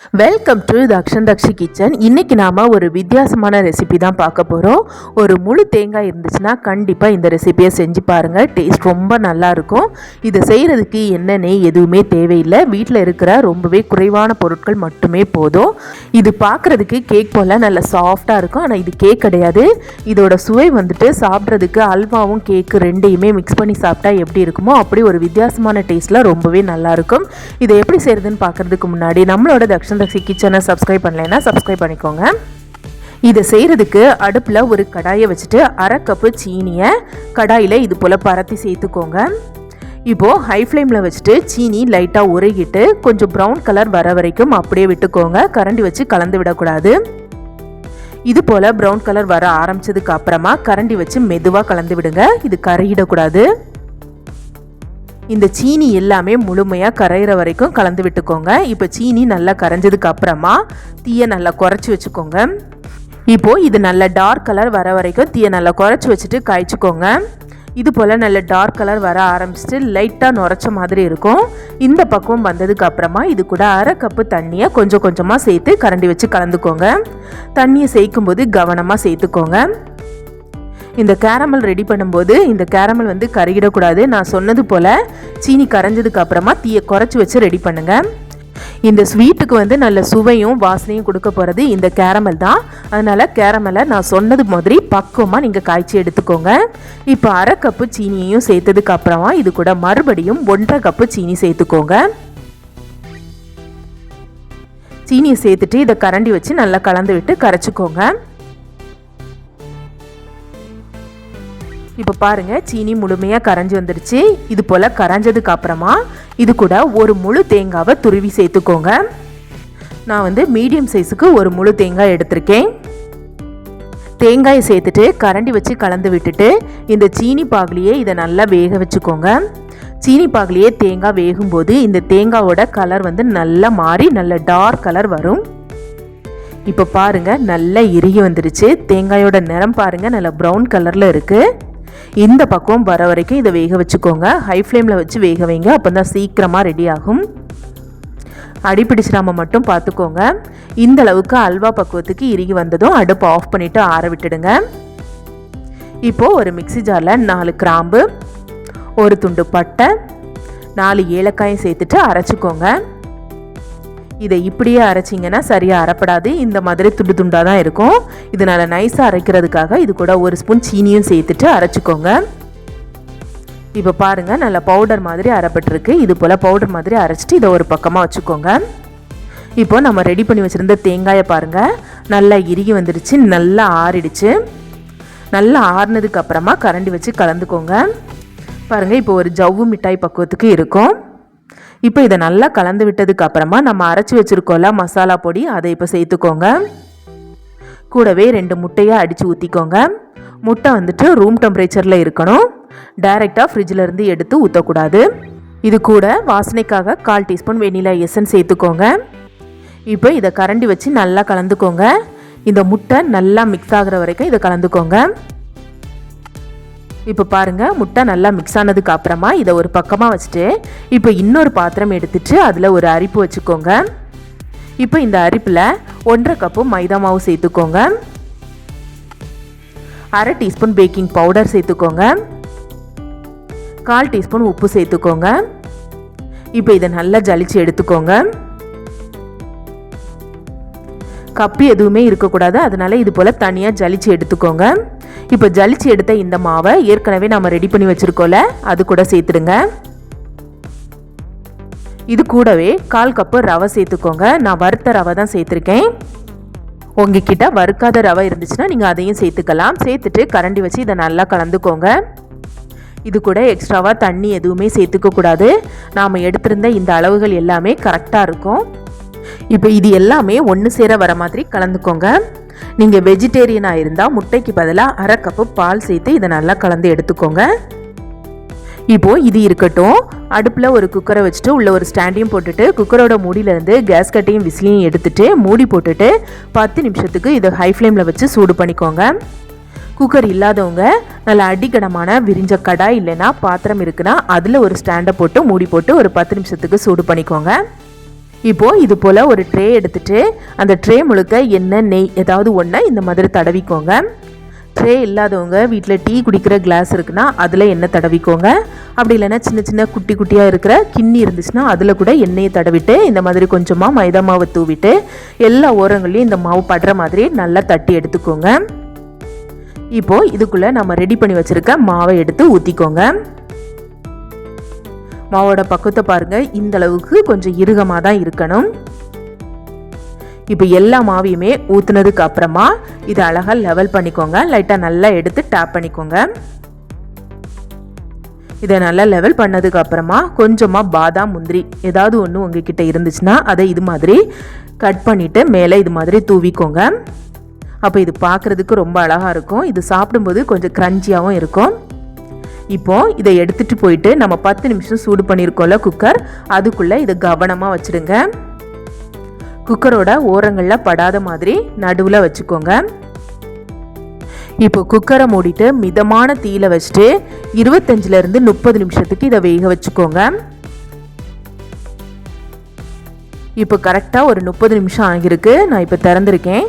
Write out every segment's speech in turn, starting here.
Welcome to Dakshin Dakshi kitchen இன்னைக்கு நாம் ஒரு வித்தியாசமான ரெசிபி தான் பார்க்க போகிறோம் ஒரு முழு தேங்காய் இருந்துச்சுன்னா கண்டிப்பாக இந்த ரெசிபியை செஞ்சு பாருங்கள் டேஸ்ட் ரொம்ப நல்லா இருக்கும். இதை செய்கிறதுக்கு என்ன நெய் எதுவுமே தேவையில்லை. வீட்டில் இருக்கிற ரொம்பவே குறைவான பொருட்கள் மட்டுமே போதும். இது பார்க்குறதுக்கு கேக் போல் நல்ல சாஃப்டாக இருக்கும். ஆனால் இது கேக் கிடையாது. இதோட சுவை வந்துட்டு சாப்பிட்றதுக்கு அல்வாவும் கேக்கு ரெண்டையுமே மிக்ஸ் பண்ணி சாப்பிட்டா எப்படி இருக்குமோ அப்படி ஒரு வித்தியாசமான டேஸ்ட்டில் ரொம்பவே நல்லாயிருக்கும் இதை எப்படி செய்கிறதுன்னு பார்க்குறதுக்கு முன்னாடி நம்மளோட தக்ஷன் தக்ஷி கிச்சனை சப்ஸ்கிரைப் பண்ணலைன்னா சப்ஸ்கிரைப் பண்ணிக்கோங்க. இதை செய்கிறதுக்கு அடுப்பில் ஒரு கடாயை வச்சுட்டு அரை கப்பு சீனியை கடாயில் இது போல் பரத்தி சேர்த்துக்கோங்க. இப்போது ஹை ஃப்ளேமில் வச்சுட்டு சீனி லைட்டாக உருகிட்டு கொஞ்சம் ப்ரௌன் கலர் வர வரைக்கும் அப்படியே விட்டுக்கோங்க. கரண்டி வச்சு கலந்து விடக்கூடாது. இது போல் ப்ரௌன் கலர் வர ஆரம்பிச்சதுக்கு அப்புறமா கரண்டி வச்சு மெதுவாக கலந்து விடுங்க. இது கரையிடக்கூடாது இந்த சீனி எல்லாமே முழுமையாக கரையிற வரைக்கும் கலந்து விட்டுக்கோங்க. இப்போ சீனி நல்லா கரைஞ்சதுக்கு அப்புறமா தீயை நல்லா குறைச்சி வச்சுக்கோங்க. இப்போது இது நல்ல டார்க் கலர் வர வரைக்கும் தீயை நல்லா குறைச்சி வச்சுட்டு காய்ச்சிக்கோங்க. இது போல் நல்ல டார்க் கலர் வர ஆரம்பிச்சுட்டு லைட்டாக நுரைச்ச மாதிரி இருக்கும். இந்த பக்கம் வந்ததுக்கு அப்புறமா இது கூட அரை கப்பு தண்ணியை கொஞ்சம் கொஞ்சமாக சேர்த்து கரண்டி வச்சு கலந்துக்கோங்க. தண்ணியை சேர்க்கும்போது கவனமாக சேர்த்துக்கோங்க. இந்த கேரமல் ரெடி பண்ணும்போது இந்த கேரமல் வந்து கருகிடக்கூடாது. நான் சொன்னது போல் சீனி கரைஞ்சதுக்கு அப்புறமா தீயை குறைச்சி வச்சு ரெடி பண்ணுங்கள் இந்த ஸ்வீட்டுக்கு வந்து நல்ல சுவையும் வாசனையும் கொடுக்க போகிறது இந்த கேரமல் தான். அதனால் கேரமலை நான் சொன்னது மாதிரி பக்குவமாக நீங்கள் காய்ச்சி எடுத்துக்கோங்க. இப்போ அரை கப்பு சீனியையும் சேர்த்ததுக்கு அப்புறமா இது கூட மறுபடியும் ஒன்றரை கப்பு சீனி சேர்த்துக்கோங்க. சீனியை சேர்த்துட்டு இதை கரண்டி வச்சு நல்லா கலந்து விட்டு கரைச்சிக்கோங்க. இப்போ பாருங்க சீனி முழுமையாக கரைஞ்சி வந்துடுச்சு இது போல் கரைஞ்சதுக்கு அப்புறமா இது கூட ஒரு முழு தேங்காவை துருவி சேர்த்துக்கோங்க. நான் வந்து மீடியம் சைஸுக்கு ஒரு முழு தேங்காய் எடுத்திருக்கேன். தேங்காயை சேர்த்துட்டு கரண்டி வச்சு கலந்து விட்டுட்டு இந்த சீனி பாகுலியே இதை நல்லா வேக வச்சுக்கோங்க. சீனி பாகுலியே தேங்காய் வேகும்போது இந்த தேங்காவோட கலர் வந்து நல்லா மாறி நல்ல டார்க் கலர் வரும். இப்போ பாருங்கள் நல்லா இறுகி வந்துடுச்சு தேங்காயோட நிறம் பாருங்கள் நல்ல ப்ரௌன் கலரில் இருக்குது இந்த பக்கம் வர வரைக்கும் இதை வேக வச்சுக்கோங்க. ஹை ஃப்ளேமில் வச்சு வேக வைங்க. அப்போ தான் சீக்கிரமாக ரெடி ஆகும் அடிப்பிடிச்சிடாமல் மட்டும் பார்த்துக்கோங்க. இந்த அளவுக்கு அல்வா பக்குவத்துக்கு இறுகி வந்ததும் அடுப்பு ஆஃப் பண்ணிவிட்டு ஆற விட்டுடுங்க. இப்போது ஒரு மிக்சி ஜாரில் நாலு கிராம்பு ஒரு துண்டு பட்டை நாலு ஏலக்காயும் சேர்த்துட்டு அரைச்சிக்கோங்க. இதை இப்படியே அரைச்சிங்கன்னா சரியாக அரைப்படாது. இந்த மாதிரி துண்டு துண்டாக தான் இருக்கும். இதனால் நைஸாக அரைக்கிறதுக்காக இது கூட ஒரு ஸ்பூன் சீனியும் சேர்த்துட்டு அரைச்சிக்கோங்க. இப்போ பாருங்கள் நல்லா பவுடர் மாதிரி அரைப்பட்டிருக்கு. இது போல் பவுடர் மாதிரி அரைச்சிட்டு இதை ஒரு பக்கமாக வச்சுக்கோங்க. இப்போ நம்ம ரெடி பண்ணி வச்சுருந்த தேங்காயை பாருங்கள் நல்லா இறுகி வந்துடுச்சு நல்லா ஆறிடுச்சு. நல்லா ஆறுனதுக்கு அப்புறமா கரண்டி வச்சு கலந்துக்கோங்க. பாருங்கள் இப்போ ஒரு ஜவ்வு மிட்டாய் பக்குவத்துக்கு இருக்கும். இப்போ இதை நல்லா கலந்து விட்டதுக்கு அப்புறமா நம்ம அரைச்சி வச்சுருக்கோம்ல மசாலா பொடி அதை இப்போ சேர்த்துக்கோங்க. கூடவே ரெண்டு முட்டையாக அடித்து ஊற்றிக்கோங்க முட்டை வந்துட்டு ரூம் டெம்பரேச்சரில் இருக்கணும். டைரெக்டாக ஃப்ரிட்ஜிலேருந்து எடுத்து ஊற்றக்கூடாது இது கூட வாசனைக்காக கால் டீஸ்பூன் வெண்ணிலா எசன் சேர்த்துக்கோங்க. இப்போ இதை கரண்டி வச்சு நல்லா கலந்துக்கோங்க. இந்த முட்டை நல்லா மிக்ஸ் ஆகிற வரைக்கும் இதை கலந்துக்கோங்க. இப்போ பாருங்கள் முட்டை நல்லா மிக்ஸ் ஆனதுக்கு அப்புறமா இதை ஒரு பக்கமாக வச்சுட்டு இப்போ இன்னொரு பாத்திரம் எடுத்துட்டு அதில் ஒரு அரிப்பு வச்சுக்கோங்க. இப்போ இந்த அரிப்பில் ஒன்றரை கப்பு மைதா மாவு சேர்த்துக்கோங்க. அரை டீஸ்பூன் பேக்கிங் பவுடர் சேர்த்துக்கோங்க. கால் டீஸ்பூன் உப்பு சேர்த்துக்கோங்க. இப்போ இதை நல்லா ஜலிச்சு எடுத்துக்கோங்க. கப்பு எதுவுமே இருக்கக்கூடாது அதனால இது போல் தனியாக ஜலிச்சு எடுத்துக்கோங்க. இப்போ ஜலிச்சு எடுத்த இந்த மாவை ஏற்கனவே நம்ம ரெடி பண்ணி வச்சுருக்கோம்ல அது கூட சேர்த்துடுங்க. இது கூடவே கால் கப்பு ரவை சேர்த்துக்கோங்க. நான் வறுத்த ரவை தான் சேர்த்துருக்கேன். உங்ககிட்ட வறுக்காத ரவை இருந்துச்சுன்னா நீங்கள் அதையும் சேர்த்துக்கலாம். சேர்த்துட்டு கரண்டி வச்சு இதை நல்லா கலந்துக்கோங்க. இது கூட எக்ஸ்ட்ராவாக தண்ணி எதுவுமே சேர்த்துக்க கூடாது. நாம் எடுத்திருந்த இந்த அளவுகள் எல்லாமே கரெக்டாக இருக்கும். இப்போ இது எல்லாமே ஒன்று சேர வர மாதிரி கலந்துக்கோங்க. நீங்கள் வெஜிடேரியனாக இருந்தால் முட்டைக்கு பதிலாக அரை கப்பு பால் சேர்த்து இதை நல்லா கலந்து எடுத்துக்கோங்க. இப்போது இது இருக்கட்டும். அடுப்பில் ஒரு குக்கரை வச்சுட்டு உள்ள ஒரு ஸ்டாண்டையும் போட்டுட்டு குக்கரோட மூடியிலேருந்து கேஸ் கட்டையும் விசிலையும் எடுத்துகிட்டு மூடி போட்டுட்டு பத்து நிமிஷத்துக்கு இதை ஹை ஃப்ளேமில் வச்சு சூடு பண்ணிக்கோங்க. குக்கர் இல்லாதவங்க நல்ல அடிக்கடமான விரிஞ்ச கடாய் இல்லைன்னா பாத்திரம் இருக்குன்னா அதில் ஒரு ஸ்டாண்டை போட்டு மூடி போட்டு ஒரு பத்து நிமிஷத்துக்கு சூடு பண்ணிக்கோங்க. இப்போது இது போல் ஒரு ட்ரே எடுத்துட்டு அந்த ட்ரே முழுக்க எண்ணெய் நெய் ஏதாவது ஒன்று இந்த மாதிரி தடவிக்கோங்க. ட்ரே இல்லாதவங்க வீட்டில் டீ குடிக்கிற கிளாஸ் இருக்குன்னா அதில் எண்ணெய் தடவிக்கோங்க. அப்படி இல்லைன்னா சின்ன சின்ன குட்டி குட்டியாக இருக்கிற கிண்ணி இருந்துச்சுன்னா அதில் கூட எண்ணெயை தடவிட்டு இந்த மாதிரி கொஞ்சமாக மைதா மாவை தூவிட்டு எல்லா ஓரங்களையும் இந்த மாவு படுற மாதிரி நல்லா தட்டி எடுத்துக்கோங்க. இப்போது இதுக்குள்ளே நம்ம ரெடி பண்ணி வச்சுருக்க மாவை எடுத்து ஊற்றிக்கோங்க மாவோட பக்குவத்தை பாருங்கள் இந்த அளவுக்கு கொஞ்சம் இறுகமாக தான் இருக்கணும். இப்போ எல்லா மாவையுமே ஊற்றுனதுக்கு அப்புறமா இதை அழகாக லெவல் பண்ணிக்கோங்க. லைட்டாக நல்லா எடுத்து டேப் பண்ணிக்கோங்க. இதை நல்லா லெவல் பண்ணதுக்கு அப்புறமா கொஞ்சமாக பாதாம் முந்திரி ஏதாவது ஒன்று உங்ககிட்ட இருந்துச்சுன்னா அதை இது மாதிரி கட் பண்ணிவிட்டு மேலே இது மாதிரி தூவிக்கோங்க. அப்போ இது பார்க்குறதுக்கு ரொம்ப அழகாக இருக்கும். இது சாப்பிடும்போது கொஞ்சம் க்ரன்ச்சியாகவும் இருக்கும். இப்போது இதை எடுத்துகிட்டு போயிட்டு நம்ம பத்து நிமிஷம் சூடு பண்ணியிருக்கோம்ல குக்கர். அதுக்குள்ளே இதை கவனமாக வச்சுடுங்க குக்கரோட ஓரங்களில் படாத மாதிரி நடுவில் வச்சுக்கோங்க. இப்போ குக்கரை மூடிட்டு மிதமான தீயில வச்சுட்டு இருபத்தஞ்சிலேருந்து முப்பது நிமிஷத்துக்கு இதை வேக வச்சுக்கோங்க. இப்போ கரெக்டாக ஒரு முப்பது நிமிஷம் ஆகியிருக்கு. நான் இப்போ திறந்துருக்கேன்.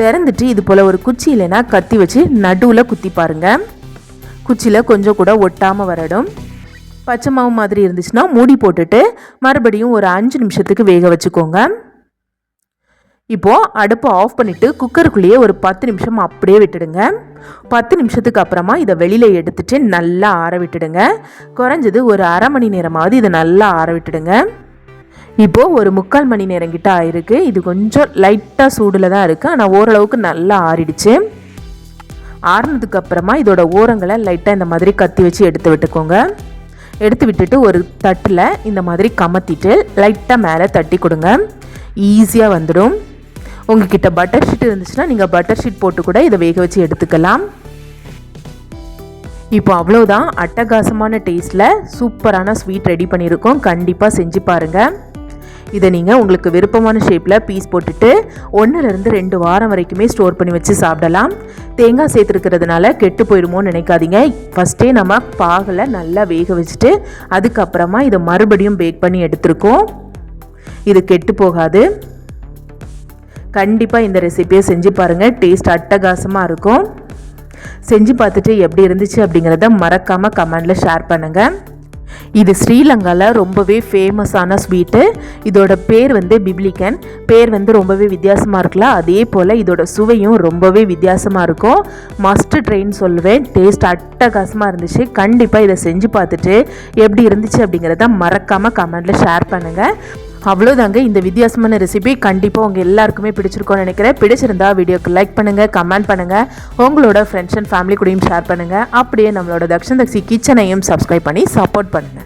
திறந்துட்டு இது போல் ஒரு குச்சி இல்லைன்னா கத்தி வச்சு நடுவில் குத்தி பாருங்கள் குச்சியில் கொஞ்சம் கூட ஒட்டாமல் வரடும் பச்சை மாவு மாதிரி இருந்துச்சுன்னா மூடி போட்டுட்டு மறுபடியும் ஒரு அஞ்சு நிமிஷத்துக்கு வேக வச்சுக்கோங்க. இப்போது அடுப்பை ஆஃப் பண்ணிவிட்டு குக்கருக்குள்ளேயே ஒரு பத்து நிமிஷம் அப்படியே விட்டுடுங்க. பத்து நிமிஷத்துக்கு அப்புறமா இதை வெளியில் எடுத்துட்டு நல்லா ஆற விட்டுடுங்க. குறைஞ்சது ஒரு அரை மணி நேரமாவது இதை நல்லா ஆற விட்டுடுங்க. இப்போது ஒரு முக்கால் மணி நேரம் கிட்ட ஆயிருக்கு. இது கொஞ்சம் லைட்டாக சூடில் தான் இருக்குது ஆனால் ஓரளவுக்கு நல்லா ஆறிடுச்சு. ஆறுனதுக்கு அப்புறமா இதோட ஓரங்களை லைட்டாக இந்த மாதிரி கத்தி வச்சு எடுத்து விட்டுக்கோங்க. எடுத்து விட்டுட்டு ஒரு தட்டில் இந்த மாதிரி கமத்திட்டு லைட்டாக மேலே தட்டி கொடுங்க. ஈஸியாக வந்துடும். உங்ககிட்ட பட்டர் ஷீட் இருந்துச்சுன்னா நீங்கள் பட்டர் ஷீட் போட்டு கூட இதை வேக வச்சு எடுத்துக்கலாம். இப்போ அவ்வளோதான் அட்டகாசமான டேஸ்ட்டில் சூப்பரான ஸ்வீட் ரெடி பண்ணியிருக்கோம். கண்டிப்பாக செஞ்சு பாருங்கள் இதை நீங்கள் உங்களுக்கு விருப்பமான ஷேப்பில் பீஸ் போட்டுட்டு ஒன்றுலேருந்து ரெண்டு வாரம் வரைக்குமே ஸ்டோர் பண்ணி வச்சு சாப்பிடலாம். தேங்காய் சேர்த்துருக்கிறதுனால கெட்டு போயிடுமோன்னு நினைக்காதீங்க. ஃபஸ்ட்டே நம்ம பாகலை நல்லா வேக வச்சுட்டு அதுக்கப்புறமா இதை மறுபடியும் பேக் பண்ணி எடுத்துருக்கோம். இது கெட்டு போகாது. கண்டிப்பாக இந்த ரெசிபியை செஞ்சு பாருங்கள் டேஸ்ட் அட்டகாசமாக இருக்கும். செஞ்சு பார்த்துட்டு எப்படி இருந்துச்சு அப்படிங்கிறத மறக்காமல் கமெண்டில் ஷேர் பண்ணுங்கள் இது ஸ்ரீலங்காவில் ரொம்பவே ஃபேமஸான ஸ்வீட்டு இதோட பேர் வந்து பிப்ளிகன் பேர் வந்து ரொம்பவே வித்தியாசமாக இருக்குல்ல? அதே போல் இதோட சுவையும் ரொம்பவே வித்தியாசமாக இருக்கும். மஸ்ட் ட்ரெயின் சொல்லுவேன். டேஸ்ட் அட்டகாசமாக இருந்துச்சு. கண்டிப்பாக இதை செஞ்சு பார்த்துட்டு எப்படி இருந்துச்சு அப்படிங்கிறத மறக்காமல் கமெண்டில் ஷேர் பண்ணுங்கள் அவ்வளோதாங்க இந்த வித்தியாசமான ரெசிபி கண்டிப்பாக உங்கள் எல்லாருக்குமே பிடிச்சிருக்கோன்னு நினைக்கிறேன். பிடிச்சிருந்தா வீடியோக்கு லைக் பண்ணுங்கள் கமெண்ட் பண்ணுங்கள் உங்களோட ஃப்ரெண்ட்ஸ் அண்ட் ஃபேமிலி கூடயும் ஷேர் பண்ணுங்கள் அப்படியே நம்மளோட தக்ஷன் தக்ஷி கிச்சனையும் சப்ஸ்கிரைப் பண்ணி சப்போர்ட் பண்ணுங்கள்